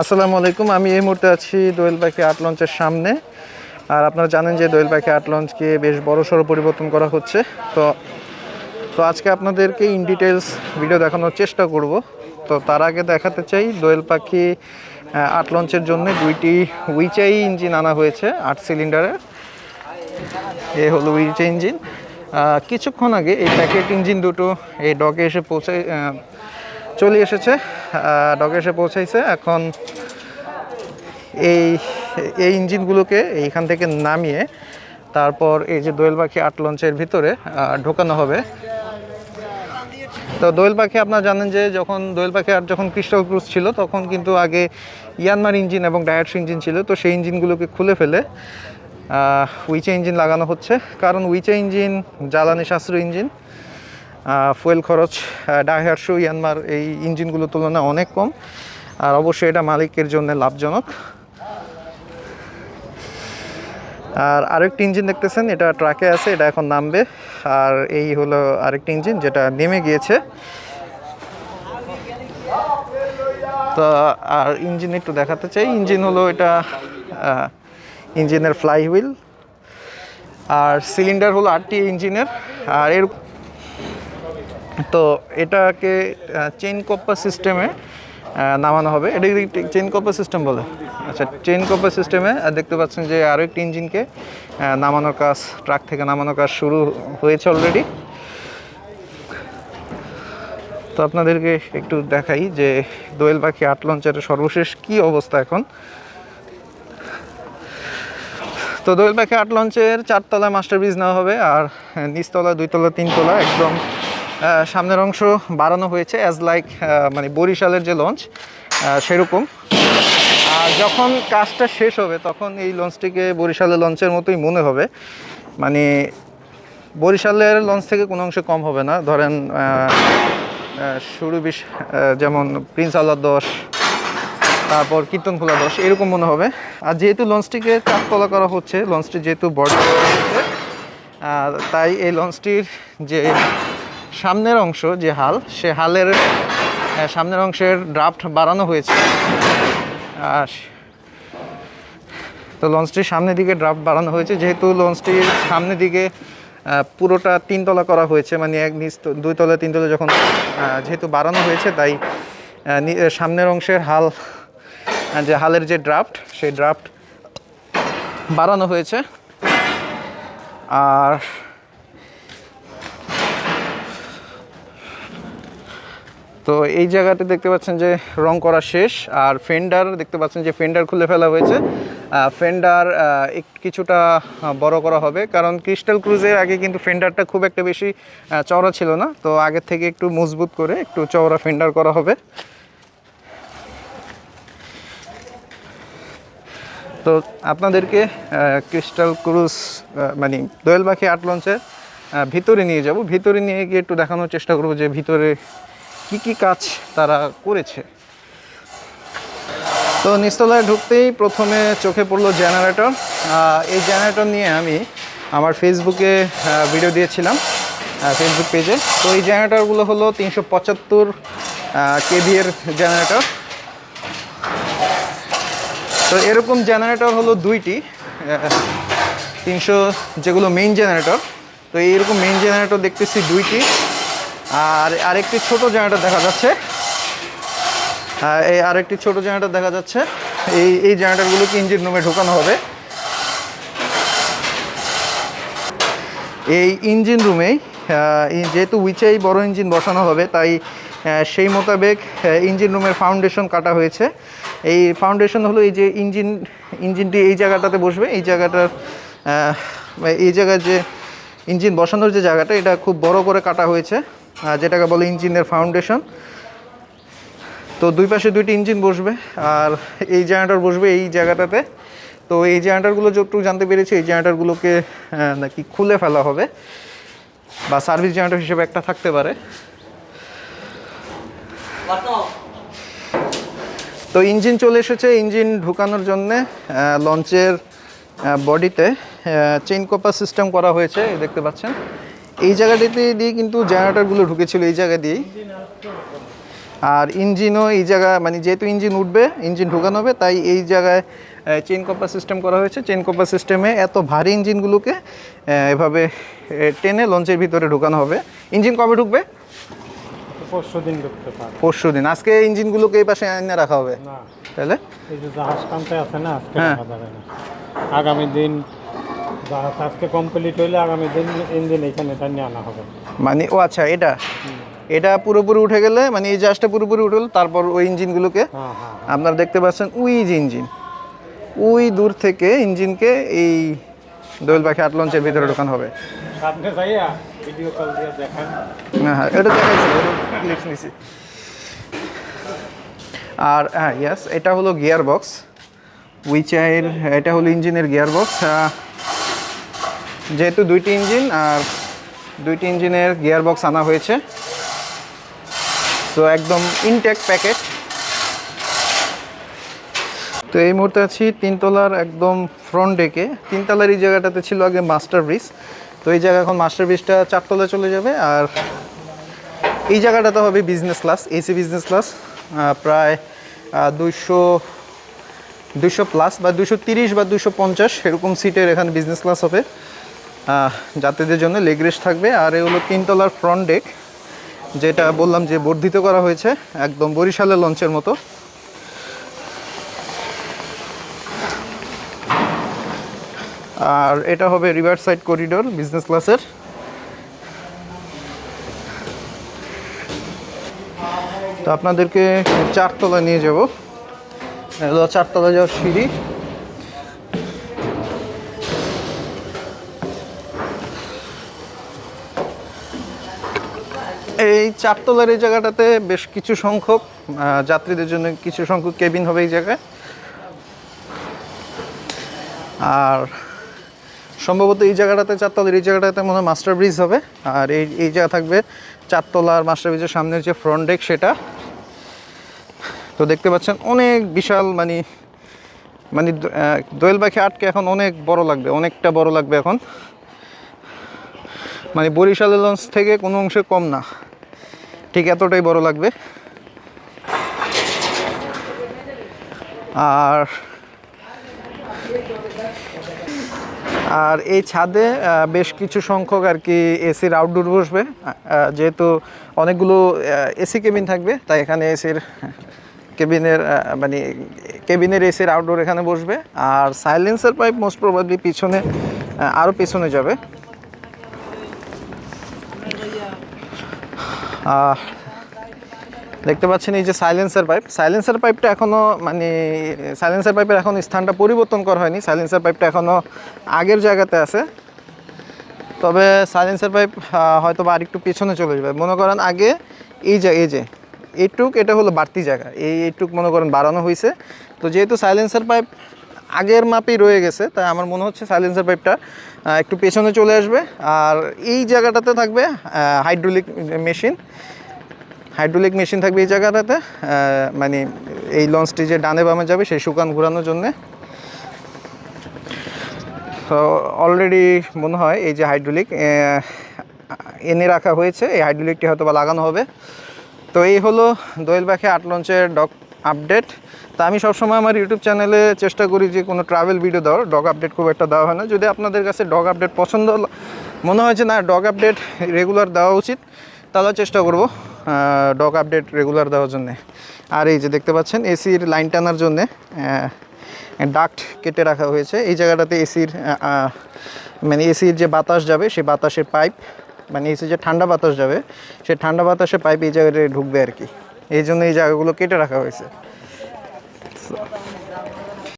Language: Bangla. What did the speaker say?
আসসালামু আলাইকুম। আমি এই মুহূর্তে আছি দোয়েল পাখি আর্ট লঞ্চের সামনে। আর আপনারা জানেন যে দোয়েল পাখি আর্ট লঞ্চকে বেশ বড় সড়ো পরিবর্তন করা হচ্ছে। তো তো আজকে আপনাদেরকে ইন ডিটেলস ভিডিও দেখানোর চেষ্টা করব। তো তার আগে দেখাতে চাই দোয়েল পাখি আর্ট লঞ্চের জন্য দুইটি উইচাই ইঞ্জিন আনা হয়েছে আট সিলিন্ডারের এ হলো উইচ ইঞ্জিন কিছুক্ষণ আগে এই প্যাকেট ইঞ্জিন দুটো এই ডকে এসে আহ, চলে এসেছে। ডকে এসে পৌঁছাইছে। এখন এই এই ইঞ্জিনগুলোকে এইখান থেকে নামিয়ে তারপর এই যে দোয়েল পাখি আট লঞ্চের ভিতরে ঢোকানো হবে। তো দোয়েল পাখি আপনারা জানেন যে যখন দোয়েল পাখি আর যখন ক্রিস্টাল ক্রুজ ছিল, তখন কিন্তু আগে ইয়ানমার ইঞ্জিন এবং ডায়াটস ইঞ্জিন ছিল। তো সেই ইঞ্জিনগুলোকে খুলে ফেলে উইচে ইঞ্জিন লাগানো হচ্ছে। কারণ উইচে ইঞ্জিন জ্বালানি সাশ্রয় ইঞ্জিন ফুয়েল খরচ ডায়ারশো ইয়ানমার এই ইঞ্জিনগুলোর তুলনায় অনেক কম। আর অবশ্যই এটা মালিকের জন্য লাভজনক। আর আরেকটি ইঞ্জিন দেখতেছেন, এটা ট্রাকে আছে, এটা এখন নামবে। আর এই হলো আরেকটি ইঞ্জিন, যেটা নেমে গিয়েছে। তো, আর ইঞ্জিন একটু দেখাতে চাই। ইঞ্জিন হলো এটা ইঞ্জিনের ফ্লাই হুইল আর সিলিন্ডার হলো আটটি ইঞ্জিনের। আর এর তো এটাকে চেইন কপ্পা সিস্টেমে নামানো হবে। এটা চেইন কপ্পা সিস্টেম বলে? আচ্ছা চেইন কপ্পা সিস্টেমে দেখতে পাচ্ছেন যে আরও একটি ইঞ্জিনকে নামানোর কাজ, ট্রাক থেকে নামানোর কাজ শুরু হয়েছে অলরেডি তো আপনাদেরকে একটু দেখাই যে দোয়েল পাখি আট লঞ্চের সর্বশেষ কি অবস্থা এখন। তো দোয়েল পাখি আট লঞ্চের চারতলা মাস্টার ব্রিজ নেওয়া হবে, আর নিচতলা, দুইতলা, তিনতলা, একদম সামনের অংশ বাড়ানো হয়েছে অ্যাজ লাইক মানে বরিশালের যে লঞ্চ সেরকম। আর যখন কাজটা শেষ হবে, তখন এই লঞ্চটিকে বরিশালের লঞ্চের মতোই মনে হবে। মানে বরিশালের লঞ্চ থেকে কোনো অংশে কম হবে না। ধরেন শুরু বিশ যেমন প্রিন্স আল্লাহ দশ, তারপর কীর্তন খোলা দশ, এরকম মনে হবে। আর যেহেতু লঞ্চটিকে চারতলা করা হচ্ছে লঞ্চটি যেহেতু বড় তাই এই লঞ্চটির যে সামনের অংশ যে হাল, সে হালের সামনের অংশের ড্রাফট বাড়ানো হয়েছে। আর তো লঞ্চটির সামনের দিকে ড্রাফট বাড়ানো হয়েছে। যেহেতু লঞ্চটির সামনের দিকে পুরোটা তিনতলা করা হয়েছে মানে এক নিচ দুই তলা, তিন তলা যখন যেহেতু বাড়ানো হয়েছে, তাই সামনের অংশের হাল যে হালের যে ড্রাফট সেই ড্রাফট বাড়ানো হয়েছে। আর তো এই জায়গাতে দেখতে পাচ্ছেন যে রং করা শেষ, আর ফেন্ডার দেখতে পাচ্ছেন যে ফেন্ডার খুলে ফেলা হয়েছে। ফেন্ডার কিছুটা বড় করা হবে, কারণ ক্রিস্টাল ক্রুজের আগে কিন্তু ফেন্ডারটা খুব একটা বেশি চওড়া ছিল না। তো আগের থেকে একটু মজবুত করে একটু চওড়া ফেন্ডার করা হবে। তো আপনাদেরকে ক্রিস্টাল ক্রুজ মানে দোয়েল পাখি আট লঞ্চের ভিতরে নিয়ে যাব। ভিতরে নিয়ে গিয়ে একটু দেখানোর চেষ্টা করব যে ভিতরে কি কি কাজ তারা করেছে? তো নিচতলায় ঢুকতেই প্রথমে চোখে পড়ল জেনারেটর। এই জেনারেটর নিয়ে আমি আমার ফেসবুকে ভিডিও দিয়েছিলাম ফেসবুক পেজে তো এই জেনারেটরগুলো হলো তিনশো পঁচাত্তর কেভিএর জেনারেটর। তো এরকম জেনারেটর হলো দুইটি তিনশো যেগুলো মেইন জেনারেটর। তো এইরকম মেইন জেনারেটর দেখতেছি দুইটি। আর আরেকটি ছোট জেনারেটর দেখা যাচ্ছে। আর এই আরেকটি ছোট জেনারেটর দেখা যাচ্ছে। এই এই জেনারেটরগুলোকে ইঞ্জিন রুমে ঢোকানো হবে। এই ইঞ্জিন রুমেই যেহেতু উইচাই বড় ইঞ্জিন বসানো হবে, তাই সেই মোতাবেক ইঞ্জিন রুমের ফাউন্ডেশন কাটা হয়েছে। এই ফাউন্ডেশন হলো এই যে ইঞ্জিন, ইঞ্জিনটি এই জায়গাটাতে বসবে। এই জায়গাটার এই জায়গায় যে ইঞ্জিন বসানোর যে জায়গাটা, এটা খুব বড় করে কাটা হয়েছে। যেটাকে বলে ইঞ্জিনের ফাউন্ডেশন। তো দুই পাশে দুইটি ইঞ্জিন বসবে আর এই জেনারেটর বসবে এই জায়গাটাতে। তো এই জেনারেটরগুলো যতটুকু জানতে পেরেছি এই জেনারেটরগুলোকে আহ, নাকি খুলে ফেলা হবে বা সার্ভিস জেনারেটর হিসেবে একটা থাকতে পারে। তো ইঞ্জিন চলে এসেছে ইঞ্জিন ঢুকানোর জন্যে লঞ্চের বডিতে চেইন কপার সিস্টেম করা হয়েছে দেখতে পাচ্ছেন। এই জায়গাটিতে দিয়ে কিন্তু জেনারেটরগুলো ঢুকেছিল এই জায়গা দিয়েই। আর ইঞ্জিনও এই জায়গা মানে যেহেতু ইঞ্জিন উঠবে ইঞ্জিন ঢুকানো হবে তাই এই জায়গায় চেন কপার সিস্টেম করা হয়েছে। চেন কপার সিস্টেমে এত ভারী ইঞ্জিনগুলোকে এভাবে টেনে লঞ্চের ভিতরে ঢুকানো হবে। ইঞ্জিন কবে ঢুকবে? পরশু দিন ঢুকতে পারে। পরশু দিন। আজকে ইঞ্জিনগুলোকে এই পাশে এনে রাখা হবে। না। তাহলে? এই যে জাহাজ কামতে আছে না আজকে হ্যাঁ। আগামী দিন জাহাজ আজকে কমপ্লিট হইলে আগামী দিন ইঞ্জিন এখানে টানিয়ে আনা হবে। মানে ও আচ্ছা এটা? এটা পুরোপুরি উঠে গেলে মানে এই জাহাজটা পুরোপুরি উঠে গেলে তারপর ওই ইঞ্জিনগুলোকে হ্যাঁ হ্যাঁ আপনারা দেখতে পাচ্ছেন উই যে ইঞ্জিন। উই দূর থেকে ইঞ্জিনকে এই দোয়েল পাখি আট লঞ্চের ভিতরে ঢোকানো হবে। সামনে যাইয়া ভিডিও কল দিয়ে দেখেন। হ্যাঁ হ্যাঁ এটা দেখাইছিল ক্লিপস নিছি। আর হ্যাঁ ইয়াস এটা হলো গিয়ার বক্স উইচাইয়ের এটা হলো ইঞ্জিনের গিয়ার বক্স যেহেতু দুইটি ইঞ্জিন, আর দুইটি ইঞ্জিনের গিয়ার বক্স আনা হয়েছে। তো একদম ইনটেক প্যাকেট তো এই মুহূর্তে আছি তিনতলার একদম ফ্রন্ট ডেকে তিনতলার এই জায়গাটাতে ছিল আগে মাস্টার ব্রিজ তো এই জায়গা এখন মাস্টার ব্রিজটা চারতলায় চলে যাবে, আর এই জায়গাটাতে হবে business class AC business class প্রায় দুইশো দুশো প্লাস বা দুশো তিরিশ বা দুশো পঞ্চাশ, এরকম সিটের এখানে বিজনেস ক্লাস হবে। যাত্রীদের জন্য লেগ রেস্ট থাকবে। আর এ হলো তিনতলার ফ্রন্ট ডেক যেটা বললাম যে বর্ধিত করা হয়েছে, একদম বরিশালের লঞ্চের মতো। আর এটা হবে রিভার সাইড করিডোর বিজনেস ক্লাসের তো আপনাদেরকে চারতলা নিয়ে যাব। চারতলা যাওয়ার সিঁড়ি। এই চারতলার এই জায়গাটাতে বেশ কিছু সংখ্যক যাত্রীদের জন্য কিছু সংখ্যক কেবিন হবে এই জায়গায়। আর সম্ভবত এই জায়গাটাতে, চারতলার এই জায়গাটাতে মনে হয় মাস্টার ব্রিজ হবে। আর এই এই জায়গা থাকবে চারতলার মাস্টার ব্রিজের সামনের যে ফ্রন্ট ডেক সেটা। তো দেখতে পাচ্ছেন অনেক বিশাল মানে মানে দোয়েল পাখি আটকে এখন অনেক বড় লাগবে, অনেকটা বড় লাগবে এখন। মানে বরিশালের লঞ্চ থেকে কোনো অংশে কম না। ঠিক এতটাই বড় লাগবে। আর আর এই ছাদে বেশ কিছু সংখ্যক আর কি এসির আউটডোর বসবে। যেহেতু অনেকগুলো এসি কেবিন থাকবে, তাই এখানে এসির, কেবিনের মানে কেবিনের এসির আউটডোর এখানে বসবে। আর সাইলেন্সার পাইপ মোস্ট প্রবাবলি পিছনে আরও পিছনে যাবে। দেখতে পাচ্ছেন এই যে সাইলেন্সার পাইপ সাইলেন্সার পাইপটা এখনও মানে সাইলেন্সার পাইপের এখন স্থানটা পরিবর্তন করা হয়নি। সাইলেন্সার পাইপটা এখনও আগের জায়গাতে আছে। তবে সাইলেন্সার পাইপ হয়তো বা আরেকটু পেছনে চলে যাবে। মনে করেন আগে এই যে এই যে, এইটুক, এটা হলো বাড়তি জায়গা। এই এইটুক মনে করেন বাড়ানো হয়েছে তো যেহেতু সাইলেন্সার পাইপ আগের মাপেই রয়ে গেছে তাই আমার মনে হচ্ছে সাইলেন্সার পাইপটা একটু পেছনে চলে আসবে। আর এই জায়গাটাতে থাকবে হাইড্রোলিক মেশিন হাইড্রোলিক মেশিন থাকবে এই জায়গাটাতে মানে এই লঞ্চটি যে ডানে বামে যাবে, সেই শুকান ঘোরানোর জন্যে। তো অলরেডি মনে হয় এই যে হাইড্রোলিক এনে রাখা হয়েছে, এই হাইড্রোলিকটি হয়তো বা লাগানো হবে। তো এই হলো দোয়েল পাখি আট লঞ্চের ডগ আপডেট। তা আমি সবসময় আমার ইউটিউব চ্যানেলে চেষ্টা করি যে কোনো ট্রাভেল ভিডিও দেওয়ার। ডগ আপডেট খুব একটা দেওয়া হয় না। যদি আপনাদের কাছে ডগ আপডেট পছন্দ মনে হয় যে না ডগ আপডেট রেগুলার দেওয়া উচিত, তাহলে চেষ্টা করব ডগ আপডেট রেগুলার দেওয়ার জন্যে। আর এই যে দেখতে পাচ্ছেন এসির লাইন টানার জন্যে ডাক্ট কেটে রাখা হয়েছে। এই জায়গাটাতে এসির মানে এসির যে বাতাস যাবে সেই বাতাসের পাইপ মানে এসি যে ঠান্ডা বাতাস যাবে সেই ঠান্ডা বাতাসের পাইপ এই জায়গাটায় ঢুকবে আর কি। এই জন্য এই জায়গাগুলো কেটে রাখা হয়েছে।